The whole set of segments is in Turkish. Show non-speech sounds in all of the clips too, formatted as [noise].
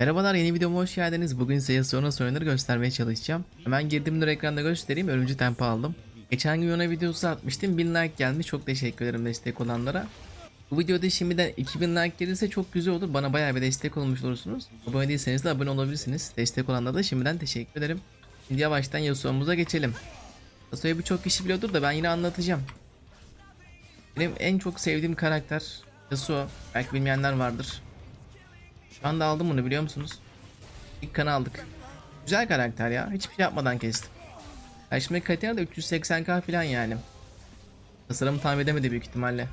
Merhabalar yeni videoma hoş geldiniz. Bugün size sonra sorunları göstermeye çalışacağım. Hemen girdim dur ekranda göstereyim. Ölümcü tempo aldım. Geçen gün Yona videosu atmıştım. 1000 like gelmiş. Çok teşekkür ederim destek olanlara. Bu videoda şimdiden 2000 like gelirse çok güzel olur. Bana bayağı bir destek olmuş olursunuz. Abone değilseniz de abone olabilirsiniz. Destek olanlara da şimdiden teşekkür ederim. Şimdi yavaştan Yasuo'muza geçelim. Yasuo'yu birçok kişi biliyordur da ben yine anlatacağım. Benim en çok sevdiğim karakter Yasuo. Belki bilmeyenler vardır. Şu anda aldım bunu biliyor musunuz? İlk kanı aldık. Güzel karakter ya. Hiçbir şey yapmadan kestim. Karşımdaki Katarina da 380k falan yani. Tasarımı tahmin edemedi büyük ihtimalle.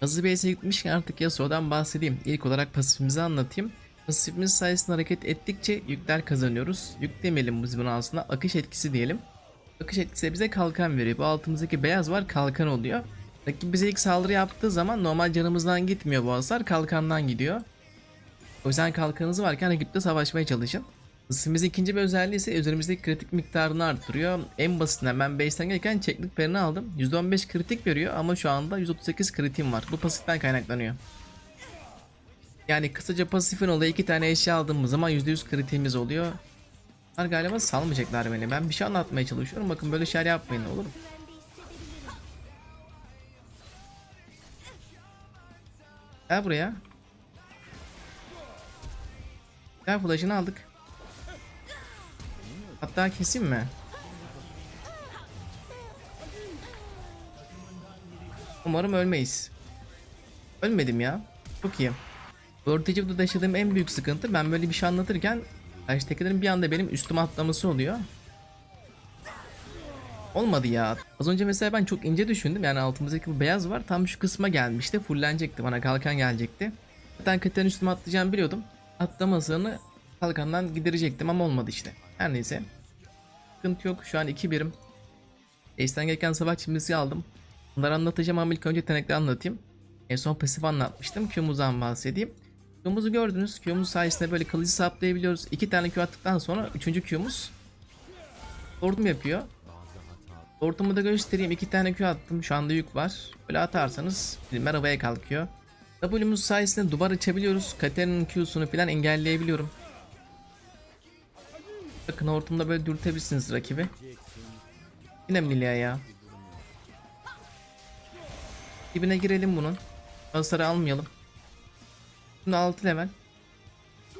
Hızlı bir ese gitmişken artık Yasuo'dan bahsedeyim. İlk olarak pasifimizi anlatayım. Pasifimiz sayesinde hareket ettikçe yükler kazanıyoruz. Yük demeyelim biz bunu aslında akış etkisi diyelim. Akış etkisi bize kalkan veriyor. Bu altımızdaki beyaz var kalkan oluyor. Rakip bize ilk saldırı yaptığı zaman normal canımızdan gitmiyor bu hasar kalkandan gidiyor. O yüzden kalkanınız varken rakiple savaşmaya çalışın. Isımızın ikinci bir özelliği ise üzerimizdeki kritik miktarını arttırıyor. En basitinden ben base'ten gelirken çeklik perini aldım. %15 kritik veriyor ama şu anda 138 kritiğim var. Bu pasiften kaynaklanıyor. Yani kısaca pasifin olayı iki tane eşya aldığımız zaman %100 kritiğimiz oluyor. Bunlar galiba salmayacaklar beni. Ben bir şey anlatmaya çalışıyorum. Bakın böyle şeyler yapmayın olur mu? Gel buraya. Gel flash'ını aldık. Hatta keseyim mi? Umarım ölmeyiz. Ölmedim ya. Çok iyi. Vortici'de yaşadığım en büyük sıkıntı ben böyle bir şey anlatırken karşıdakilerin bir anda benim üstüme atlaması oluyor. Olmadı ya. Az önce mesela ben çok ince düşündüm. Yani altımızdaki bu beyaz var. Tam şu kısma gelmişti. Fullenecekti. Bana kalkan gelecekti. Zaten Kater'in üstüme atlayacağımı biliyordum. Atlamasını kalkandan giderecektim ama olmadı işte. Her neyse. Sıkıntı yok. Şu an 2 birim. Ace'den gereken savaş çimdisi aldım. Bunları anlatacağım ama ilk önce yetenekleri anlatayım. En son pasif anlatmıştım. Q'muzdan bahsedeyim. Q'muzu gördünüz. Q'muz sayesinde böyle kılıcı saplayabiliyoruz. İki tane Q attıktan sonra üçüncü Q'muz Hortum yapıyor. Hortumu da göstereyim. İki tane Q attım. Şu anda yük var. Böyle atarsanız birimler havaya kalkıyor. W'muz sayesinde duvar açabiliyoruz. Katerina'nın Q'sunu falan engelleyebiliyorum. Bakın hortumda böyle dürtebilirsiniz rakibi. Yine mi Lilia ya? Dibine girelim bunun. Hasarı almayalım. Şimdi 6 level.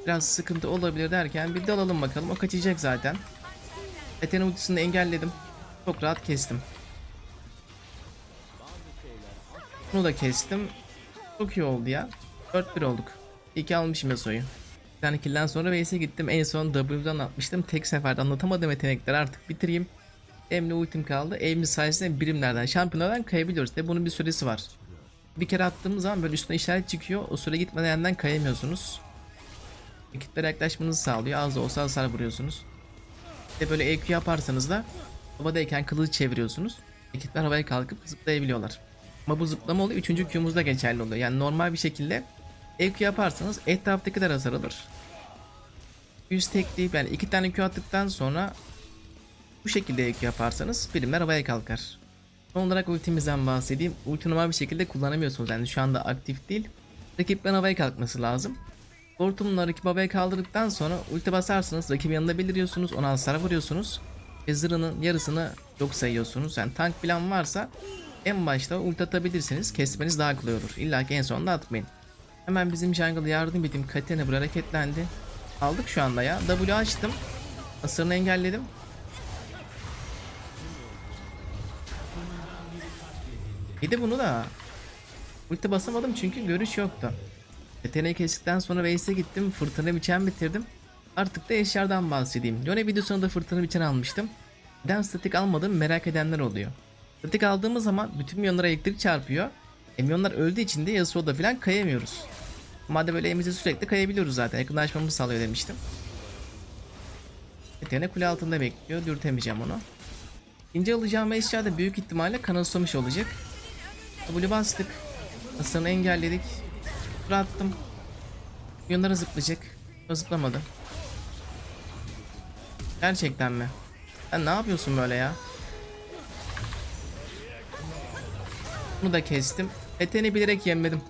Biraz sıkıntı olabilir derken bir dalalım bakalım. O kaçacak zaten. Eten ultisini engelledim. Çok rahat kestim. Bunu da kestim. Çok iyi oldu ya. 4-1 olduk. 2 almışım Yasuo'yu. Bir tane kill'den sonra base'e gittim. En son W'dan atmıştım. Tek seferde anlatamadığım yetenekleri artık bitireyim. Emre ultim kaldı. Aim'li sayesinde birimlerden, şampiyonlardan kayabiliyoruz. De bunun bir süresi var. Bir kere attığımız zaman böyle üstüne işaret çıkıyor. O süre gitmeden yandan kayamıyorsunuz. Rakiplere yaklaşmanızı sağlıyor. Az da olsa hasar vuruyorsunuz. Bir de böyle EQ yaparsanız da havadayken kılıcı çeviriyorsunuz. Rakipler havaya kalkıp zıplayabiliyorlar. Ama bu zıplama oluyor 3. Q'muzda geçerli oluyor. Yani normal bir şekilde EQ yaparsanız etraftakiler hasar alır. 100 tekleyip yani iki tane Q attıktan sonra bu şekilde EQ yaparsanız birimler havaya kalkar. Son olarak ultimizden bahsedeyim. Ulti normal bir şekilde kullanamıyorsunuz yani şu anda aktif değil. Rakiplerin havaya kalkması lazım. Hortumla rakip havaya kaldırdıktan sonra ulti basarsınız rakibin yanında beliriyorsunuz ona hasar vuruyorsunuz. Ve zırhının yarısını yok sayıyorsunuz. Yani tank plan varsa en başta ulti atabilirsiniz kesmeniz daha kolay olur. İlla ki en sonunda atmayın. Hemen bizim jungle yardım edeyim. Katerina buraya hareketlendi. Aldık şu anda ya. W açtım. Hasarını engelledim. Bir bunu da ulti basamadım çünkü görüş yoktu. Katerina'yı kestikten sonra Veys'e gittim. Fırtına biçen bitirdim. Artık da eşyadan bahsedeyim. Yone videosunda fırtına biçen almıştım. Neden statik almadım merak edenler oluyor. Statik aldığımız zaman bütün milyonlara elektrik çarpıyor. E milyonlar öldüğü için de Yasuo'da falan kayamıyoruz. Madde böyle elimize sürekli kayabiliyoruz zaten. Yakınlaşmamızı sağlıyor demiştim. Katerina kule altında bekliyor. Dürtemeyeceğim onu. İkinci alacağım eşya da büyük ihtimalle kanal susamış olacak. W bastık. Hasarını engelledik. Tur attım. Milyonlara zıplayacak. O zıplamadı. Gerçekten mi? Sen ne yapıyorsun böyle ya? Bunu da kestim. Eteni bilerek yemedim.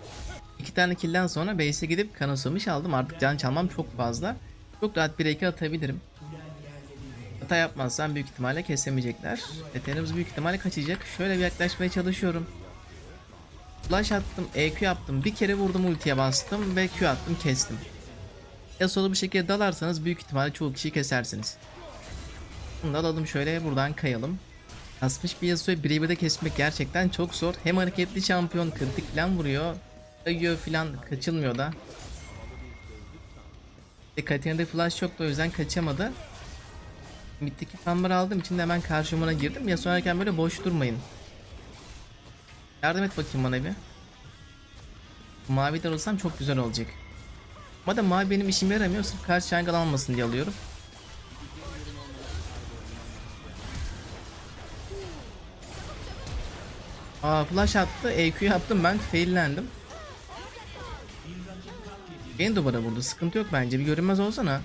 İki tane killden sonra base'e gidip kanısamış aldım. Artık can çalmam çok fazla. Çok rahat bir eki atabilirim. Hata yapmazsam büyük ihtimalle kesemeyecekler. Etenimiz büyük ihtimalle kaçacak. Şöyle bir yaklaşmaya çalışıyorum. Flash attım, EQ yaptım. Bir kere vurdum ultiye bastım ve Q attım kestim. Yasuo'lu bir şekilde dalarsanız büyük ihtimalle çoğu kişiyi kesersiniz. Bunu da alalım şöyle buradan kayalım. Kasmış bir Yasuo'yu birebir de kesmek gerçekten çok zor. Hem hareketli şampiyon kritik falan vuruyor. Kayıyor falan kaçılmıyor da. E Katarina'da flash yoktu o yüzden kaçamadı. Mitteki fanları aldığım için de hemen karşımına girdim. Ya sonrayken böyle boş durmayın. Yardım et bakayım bana bir. Maviden olsam çok güzel olacak. Ama da mavi benim işime yaramıyor. Sırf karşı almasın diye alıyorum. Aa flash attı. EQ yaptım ben. Faillendim. Beni duvara vurdu. Sıkıntı yok bence. Bir görünmez olsana.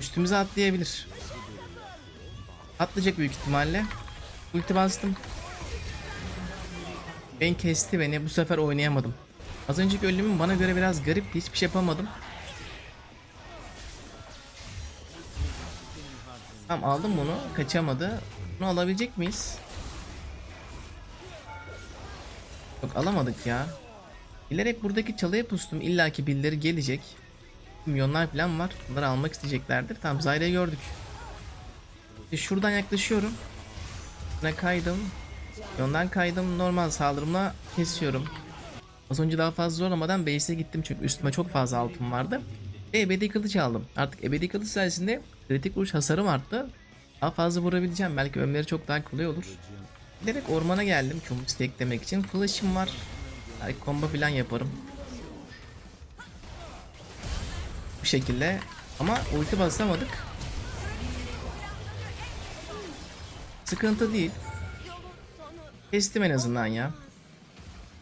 Üstümüze atlayabilir. Atlayacak büyük ihtimalle. Ulti bastım. Ben kesti beni. Bu sefer oynayamadım. Az önceki ölümüm bana göre biraz garipti. Hiçbir şey yapamadım. Tamam aldım bunu. Kaçamadı. Bunu alabilecek miyiz? Yok alamadık ya. Bilerek buradaki çalıya pustum. İlla ki birileri gelecek. Milyonlar falan var. Bunları almak isteyeceklerdir. Tamam Zyra'yı gördük. E şuradan yaklaşıyorum. Ne kaydım. Yondan kaydım. Normal saldırımla kesiyorum. Az önce daha fazla zorlamadan base'e gittim çünkü üstüme çok fazla altın vardı. Ve ebedi kılıç aldım. Artık ebedi kılıç sayesinde kritik vuruş hasarım arttı. Daha fazla vurabileceğim. Belki ömleri çok daha kolay olur. Bilerek ormana geldim çünkü isteklemek için. Flash'ım var. Belki combo falan yaparım. Bu şekilde. Ama ulti basamadık. Sıkıntı değil. Kestim en azından ya.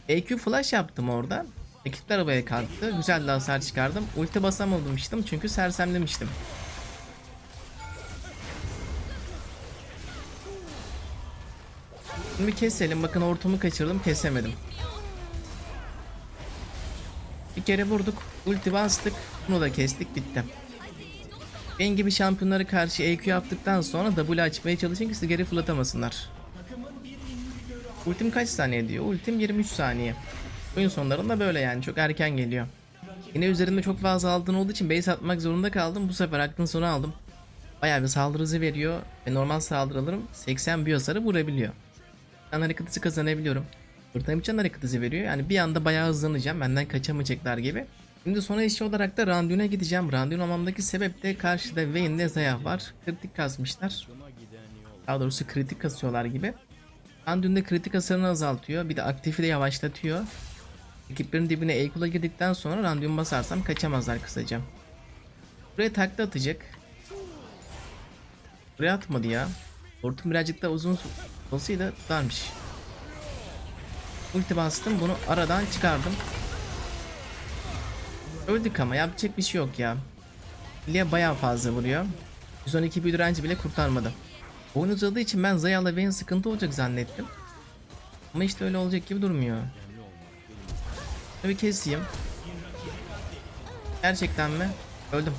EQ flash yaptım orada. Ekipler arabaya kalktı. Güzel hasar çıkardım. Ulti basamamıştım çünkü sersemlemiştim. Şimdi keselim. Bakın ortamı kaçırdım. Kesemedim. Bir kere vurduk. Ulti bastık. Bunu da kestik. Bitti. Benim gibi şampiyonlara karşı EQ yaptıktan sonra W açmaya çalışın ki sizi geri fırlatamasınlar. Ultim kaç saniye diyor? Ultim 23 saniye. Oyun sonlarında böyle yani çok erken geliyor. Yine üzerinde çok fazla altın olduğu için base atmak zorunda kaldım. Bu sefer aklın sonu aldım. Bayağı bir saldırı hızı veriyor ve normal saldırılarım 80 bir hasarı vurabiliyor. Can hareket kazanabiliyorum. Fırtınam can hareket veriyor. Yani bir anda bayağı hızlanacağım. Benden kaçamayacaklar gibi. Şimdi sonra işi olarak da Randuin'e gideceğim. Randuin olmamdaki sebep de karşıda Vayne'de Zayah var. Kritik kasmışlar. Daha doğrusu kritik kasıyorlar gibi. Randuin'de kritik hasarını azaltıyor. Bir de aktifi de yavaşlatıyor. Ekiplerin dibine Eikula girdikten sonra Randuin basarsam kaçamazlar kısaca. Buraya takla atacak. Buraya atmadı ya. Hortum birazcık da uzun olsaydı tutarmış. Ulti bastım bunu aradan çıkardım. Öldük ama yapacak bir şey yok ya. Lilia bayağı fazla vuruyor. 112 bir direnci bile kurtarmadı. Oyun uzadığı için ben Zaya'la Vayne sıkıntı olacak zannettim. Ama işte öyle olacak gibi durmuyor. Bir keseyim. Gerçekten mi? Öldüm.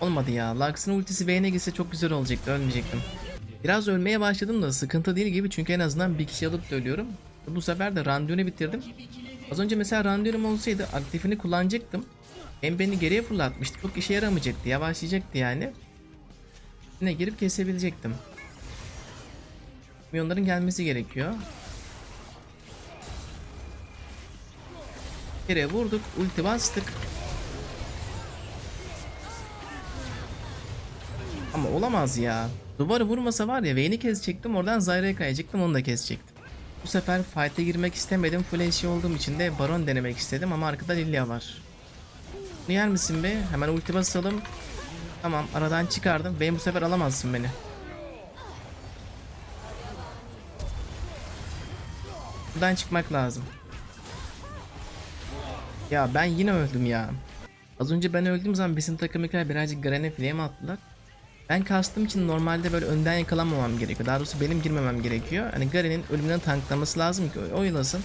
Olmadı ya. Lux'ın ultisi Vayne'e gitse çok güzel olacaktı. Ölmeyecektim. Biraz ölmeye başladım da sıkıntı değil gibi çünkü en azından bir kişi alıp da ölüyorum. Bu sefer de Randuin'i bitirdim. Az önce mesela Randuin'im olsaydı aktifini kullanacaktım. Hem beni geriye fırlatmıştı. Çok işe yaramayacaktı. Yavaşlayacaktı yani. Yine girip kesebilecektim. Milyonların gelmesi gerekiyor. Kere vurduk. Ulti bastık. Ama olamaz ya. Duvarı vurmasa var ya Vayne'i kesecektim oradan Zyra'ya kayacaktım onu da kesecektim. Bu sefer fight'e girmek istemedim. Full HP olduğum için de Baron denemek istedim ama arkada Lilia var. Bunu yer misin be? Hemen ulti basalım. Tamam aradan çıkardım. Benim bu sefer alamazsın beni. Buradan çıkmak lazım. Ya ben yine öldüm ya. Az önce ben öldüğüm zaman bizim takımdakiler birazcık Granny Flame attılar. Ben kastım için normalde böyle önden yakalanmamam gerekiyor. Daha doğrusu benim girmemem gerekiyor. Hani Garen'in ölümünü tanklaması lazım ki oylasın.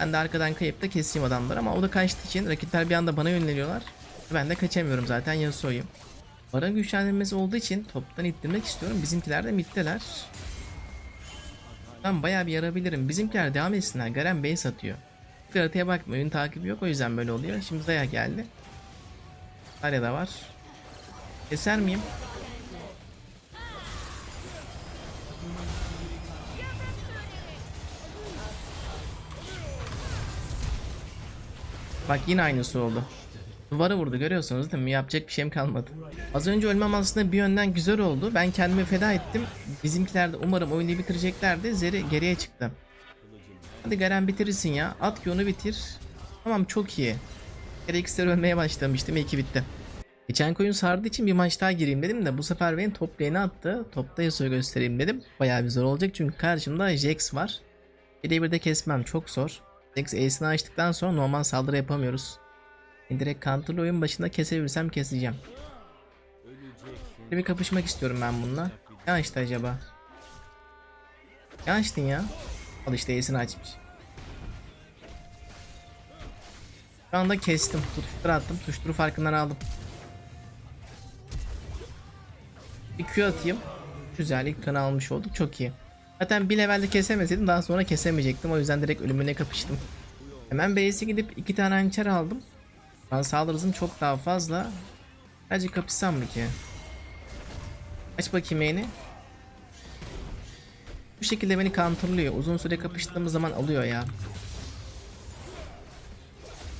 Ben de arkadan kayıp da keseyim adamları ama o da kaçtığı için rakipler bir anda bana yöneliyorlar. Ben de kaçamıyorum zaten Yasuo'yum. Baron güçlendirmesi olduğu için toptan ittirmek istiyorum. Bizimkiler de middeler. Ben bayağı bir yarabilirim. Bizimkiler devam etsinler. Garen base atıyor. Haritaya bakma oyun takibi yok o yüzden böyle oluyor. Şimdi Zaya geldi. Arya da var. Keser miyim? Bak yine aynısı oldu. Duvara vurdu görüyorsunuz değil mi? Yapacak bir şeyim kalmadı. Az önce ölmem aslında bir yönden güzel oldu. Ben kendimi feda ettim. Bizimkiler de umarım oyunu bitireceklerdi. Zeri geriye çıktı. Hadi Garen bitirirsin ya. At ki onu bitir. Tamam çok iyi. Gereksizler ölmeye başlamıştım. İyi ki bitti. Geçen koyun sardığı için bir maç daha gireyim dedim de bu sefer beni top lane'e attı. Topta Yasuo'yu göstereyim dedim. Bayağı bir zor olacak çünkü karşımda Jax var. Bir de kesmem çok zor. Jax Ace'ini açtıktan sonra normal saldırı yapamıyoruz. Direkt counter'lı oyun başında kesebilirsem keseceğim. Bir kapışmak istiyorum ben bununla. Ne açtı acaba? Ne açtın ya? Al işte Ace'ini açmış. Şu anda kestim. Tutuştur attım. Tutuşturu farkından aldım. Bir Q atayım. Güzel ilk kanı almış olduk. Çok iyi. Zaten bir levelde kesemeseydim daha sonra kesemeyecektim. O yüzden direkt ölümüne kapıştım. Hemen base'e gidip iki tane hançer aldım. Ben saldırı hızım çok daha fazla. Sadece kapışsam mı ki? Aç bakayım yayını. Bu şekilde beni counterlıyor. Uzun süre kapıştığımız zaman alıyor ya.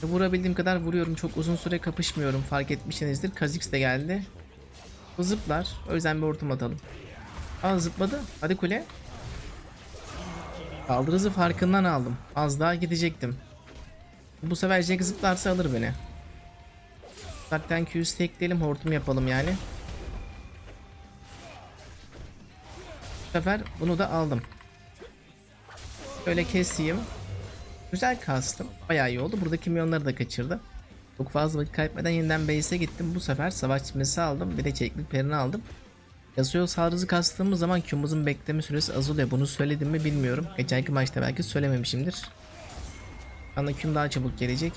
Vurabildiğim kadar vuruyorum. Çok uzun süre kapışmıyorum. Fark etmişsinizdir. Kha'Zix de geldi. Bu zıplar. O yüzden bir ortam atalım. Aa zıpladı. Hadi kule. Saldırı hızı farkından aldım. Az daha gidecektim. Bu sefer Jack zıplarsa alır beni. Zaten Q'yu stackleyelim hortum yapalım yani. Bu sefer bunu da aldım. Böyle keseyim. Güzel kastım. Bayağı iyi oldu. Buradaki milyonları da kaçırdı. Çok fazla vakit kaybetmeden yeniden base'e gittim. Bu sefer savaş çimesi aldım. Bir de çeklik perini aldım. Yasuo saldırısı kastığımız zaman Q'muzun bekleme süresi azalıyor. Bunu söyledim mi bilmiyorum. Geçenki maçta belki söylememişimdir. Bana Q'm daha çabuk gelecek.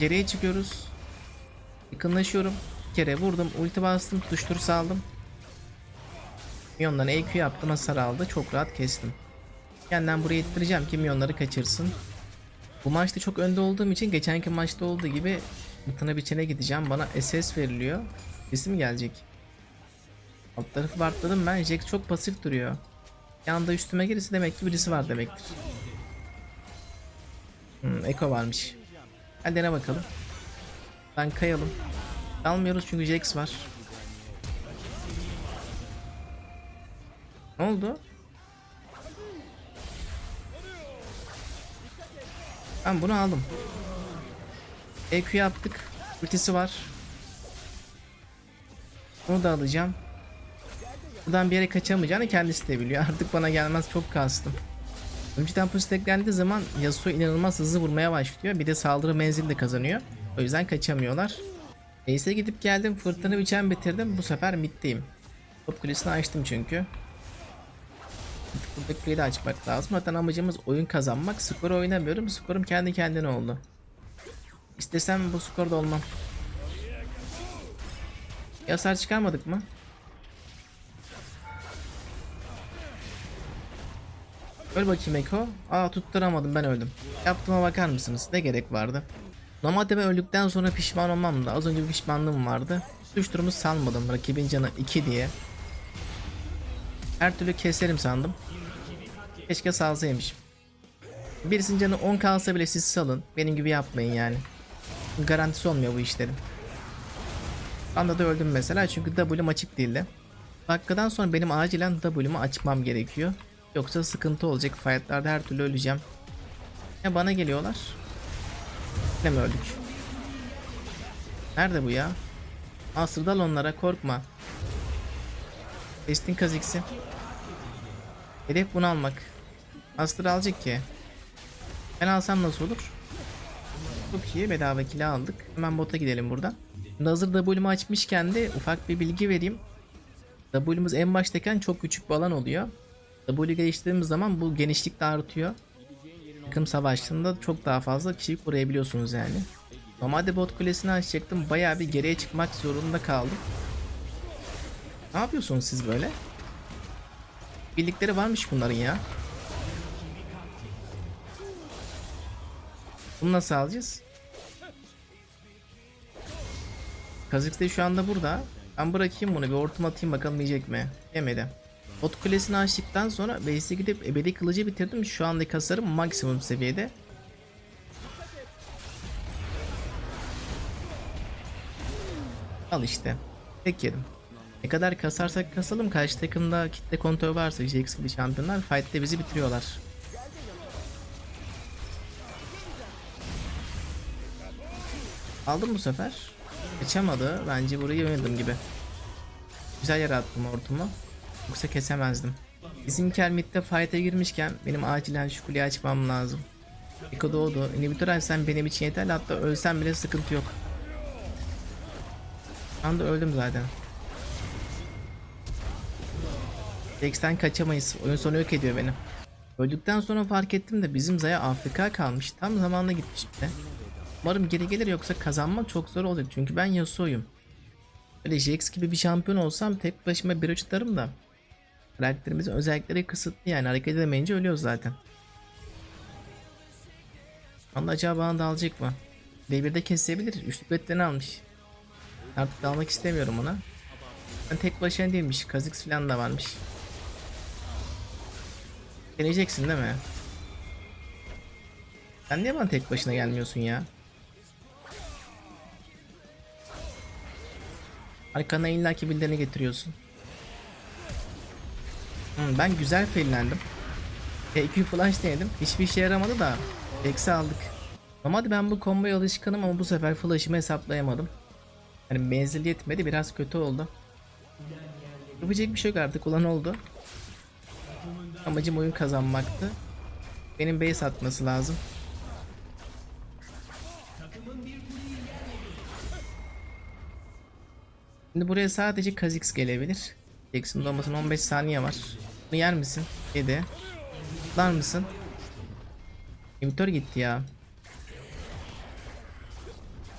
Geriye çıkıyoruz. Yakınlaşıyorum. Bir kere vurdum. Ulti bastım. Tutuştur saldım. Minyondan EQ yaptım. Hasar aldı. Çok rahat kestim. Yeniden buraya ittireceğim ki minyonları kaçırsın. Bu maçta çok önde olduğum için geçenki maçta olduğu gibi Mutana biçene gideceğim. Bana SS veriliyor. Birisi mi gelecek? Alt tarafı bartladım ben. Jack çok pasif duruyor. Yanında üstüme gelirse demek ki birisi var demektir. Hmm, Eko varmış. Hadi dene bakalım. Ben kayalım. Almıyoruz çünkü Jax var. Ne oldu? Ben bunu aldım. EQ yaptık. Ultisi var. Bunu da alacağım. Buradan bir yere kaçamayacağını kendisi de biliyor. [laughs] Artık bana gelmez çok kastım. Öncü temposu teklendiği zaman Yasuo inanılmaz hızlı vurmaya başlıyor. Bir de saldırı menzili de kazanıyor. O yüzden kaçamıyorlar. Ace'e gidip geldim. Fırtına biçen bitirdim. Bu sefer middeyim. Top kulesini açtım çünkü. Burada kuleyi de açmak lazım. Zaten amacımız oyun kazanmak. Skor oynamıyorum. Skorum kendi kendine oldu. İstesem bu skorda olmam. Yasar çıkarmadık mı? Öl bakayım Eko. Aa tutturamadım ben öldüm. Yaptığıma bakar mısınız? Ne gerek vardı? Normalde ben öldükten sonra pişman olmam da az önce bir pişmanlığım vardı. Düştürümü salmadım rakibin canı 2 diye. Her türlü keserim sandım. Keşke salsaymışım. Birisinin canı 10 kalsa bile siz salın. Benim gibi yapmayın yani. Garantisi olmuyor bu işlerin. Anda da öldüm mesela çünkü W'm açık değildi. Dakikadan sonra benim acilen W'mu açmam gerekiyor. Yoksa sıkıntı olacak. Fightlarda her türlü öleceğim. Ya bana geliyorlar. Ne mi öldük? Nerede bu ya? Asır dal onlara korkma. Kestin Kha'Zix'i. Hedef bunu almak. Asır alacak ki. Ben alsam nasıl olur? Çok iyi bedava kila aldık. Hemen bota gidelim buradan. Şimdi hazır W'mu açmışken de ufak bir bilgi vereyim. W'muz en baştayken çok küçük bir alan oluyor. W geliştirdiğimiz zaman bu genişlik de artıyor. Takım savaşlarında çok daha fazla kişiyi koruyabiliyorsunuz yani. Normalde bot kulesini açacaktım. Bayağı bir geriye çıkmak zorunda kaldım. Ne yapıyorsunuz siz böyle? Birlikleri varmış bunların ya. Bunu nasıl alacağız? Kazık da şu anda burada. Ben bırakayım bunu bir ortam atayım bakalım yiyecek mi? Yemedi. Bot kulesini açtıktan sonra base'e gidip ebedi kılıcı bitirdim. Şu andaki hasarım maksimum seviyede. Al işte. Tek yedim. Ne kadar kasarsak kasalım karşı takımda kitle kontrol varsa Jax gibi şampiyonlar fight'te bizi bitiriyorlar. Aldım bu sefer. Kaçamadı. Bence burayı yemedim gibi. Güzel yere attım ortumu. Yoksa kesemezdim. Bizim Kermit'te fight'a girmişken benim acilen şu kuleyi açmam lazım. Eko doğdu. İnhibitör açsam benim için yeterli. Hatta ölsem bile sıkıntı yok. Şu anda öldüm zaten. Jax'ten kaçamayız. Oyun sonu yok ediyor beni. Öldükten sonra fark ettim de bizim Zaya AFK kalmış. Tam zamanında gitmiş de. Umarım geri gelir yoksa kazanmak çok zor olacak. Çünkü ben Yasuo'yum. Böyle Jax gibi bir şampiyon olsam tek başıma bir uçlarım da. Karakterimizin özellikleri kısıtlı yani hareket edemeyince ölüyoruz zaten. Ama acaba bana da alacak mı? D1'de kesebilir. Üçlük betlerini almış. Artık almak istemiyorum ona. Ben tek başına değilmiş. Kazık falan da varmış. Deneyeceksin değil mi? Sen niye bana tek başına gelmiyorsun ya? Arkana illaki birilerini getiriyorsun. Hmm, ben güzel faillendim. EQ flash denedim. Hiçbir işe yaramadı da. Eksi aldık. Normalde ben bu komboya alışkınım ama bu sefer flash'ımı hesaplayamadım. Yani menzil yetmedi biraz kötü oldu. Yapacak bir şey yok artık olan oldu. Amacım oyun kazanmaktı. Benim base atması lazım. Şimdi buraya sadece Kha'Zix gelebilir. Jackson doğmasına 15 saniye var. Bunu yer misin? Yedi. Tutar mısın? İmitör gitti ya.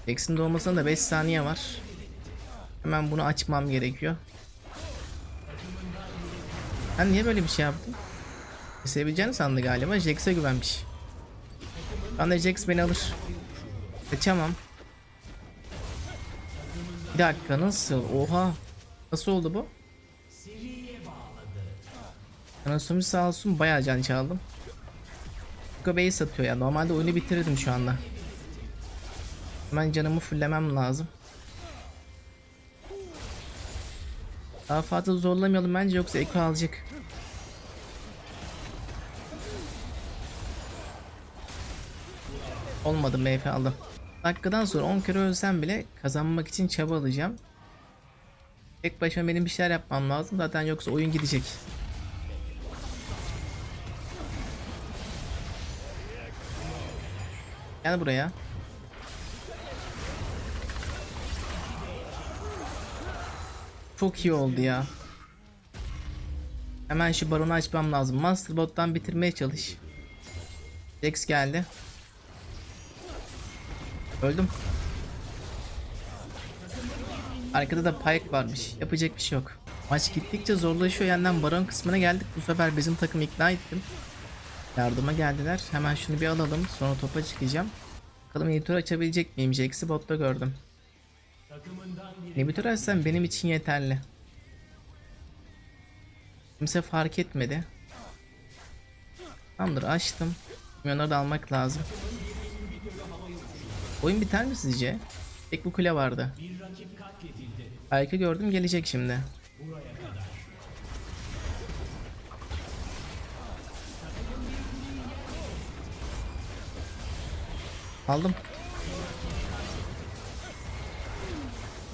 Jackson doğmasına da 5 saniye var. Hemen bunu açmam gerekiyor. Ben niye böyle bir şey yaptım? Kesebileceğini sandı galiba. Jax'e güvenmiş. Ben de Jax beni alır. Kaçamam. Bir dakika nasıl? Oha. Nasıl oldu bu? Anasumi sağ olsun bayağı can çaldım. Yuka B'yi satıyor ya. Normalde oyunu bitirirdim şu anda. Hemen canımı fullemem lazım. Daha fazla zorlamayalım bence yoksa Eko alacak. Olmadı MF aldım. Dakikadan sonra 10 kere ölsem bile kazanmak için çaba alacağım. Tek başıma benim bir şeyler yapmam lazım zaten yoksa oyun gidecek. Gel buraya. Çok iyi oldu ya. Hemen şu baronu açmam lazım. Master bot'tan bitirmeye çalış. Jax geldi. Öldüm. Arkada da Pyke varmış. Yapacak bir şey yok. Maç gittikçe zorlaşıyor. Yandan baron kısmına geldik. Bu sefer bizim takım ikna ettim. Yardıma geldiler. Hemen şunu bir alalım. Sonra topa çıkacağım. Bakalım inhibitor açabilecek miyim? Jax'i botta gördüm. İnhibitor açsam benim için yeterli. Kimse fark etmedi. Tamamdır açtım. Milyonları da almak lazım. Oyun biter mi sizce? Tek bu kule vardı. Harika gördüm gelecek şimdi. Aldım.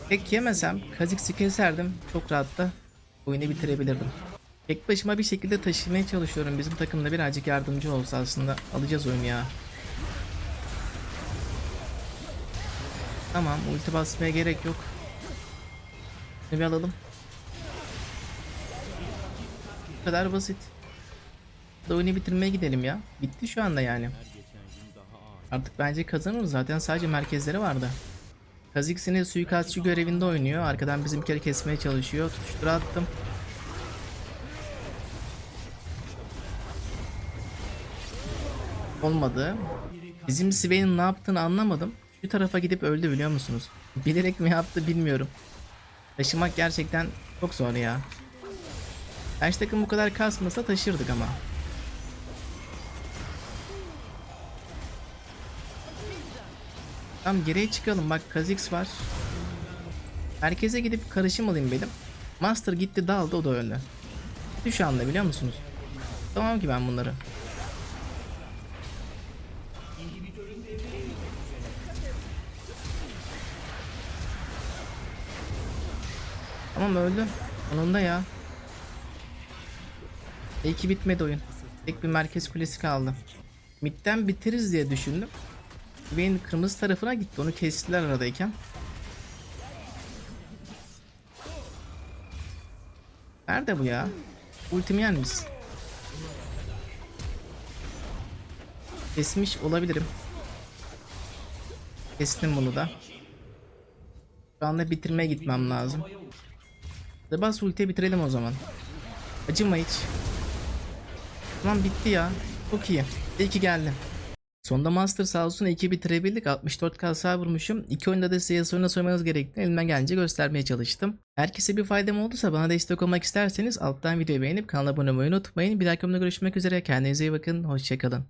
Tek yemesem Kha'Zix'i keserdim. Çok rahat da oyunu bitirebilirdim. Tek başıma bir şekilde taşımaya çalışıyorum. Bizim takımda birazcık yardımcı olsa aslında alacağız oyunu ya. Tamam ulti basmaya gerek yok. Şunu bir alalım. Bu kadar basit. Da oyunu bitirmeye gidelim ya. Bitti şu anda yani. Artık bence kazanırız zaten sadece merkezleri vardı. Kha'Zix'in suikastçı görevinde oynuyor. Arkadan bizimkileri kesmeye çalışıyor. Tutuştura attım. Olmadı. Bizim Swain'in ne yaptığını anlamadım. Şu tarafa gidip öldü biliyor musunuz? Bilerek mi yaptı bilmiyorum. Taşımak gerçekten çok zor ya. Karşı takım bu kadar kasmasa taşırdık ama. Tamam geriye çıkalım bak Kha'Zix var. Herkese gidip karışım alayım benim. Master gitti daldı o da öldü. Şu anda biliyor musunuz? Tamam ki ben bunları. Tamam öldü. Sonunda ya. İyi ki bitmedi oyun. Tek bir merkez kulesi kaldı. Mid'den biteriz diye düşündüm. Vayne kırmızı tarafına gitti. Onu kestiler aradayken. Nerede bu ya? Ultimi yer misin? Kesmiş olabilirim. Kestim bunu da. Şu anda bitirmeye gitmem lazım. Debas ultiyi bitirelim o zaman. Acıma hiç. Tamam bitti ya. Çok iyi. İyi ki geldi. Sonunda Master sağ olsun iki bitirebildik. 64k sağ vurmuşum. İki oyunda da size sonra sormanız gerektiğini elimden gelince göstermeye çalıştım. Herkese bir faydam olduysa bana destek olmak isterseniz alttan videoyu beğenip kanala abone olmayı unutmayın. Bir dahaki videomda görüşmek üzere. Kendinize iyi bakın. Hoşçakalın.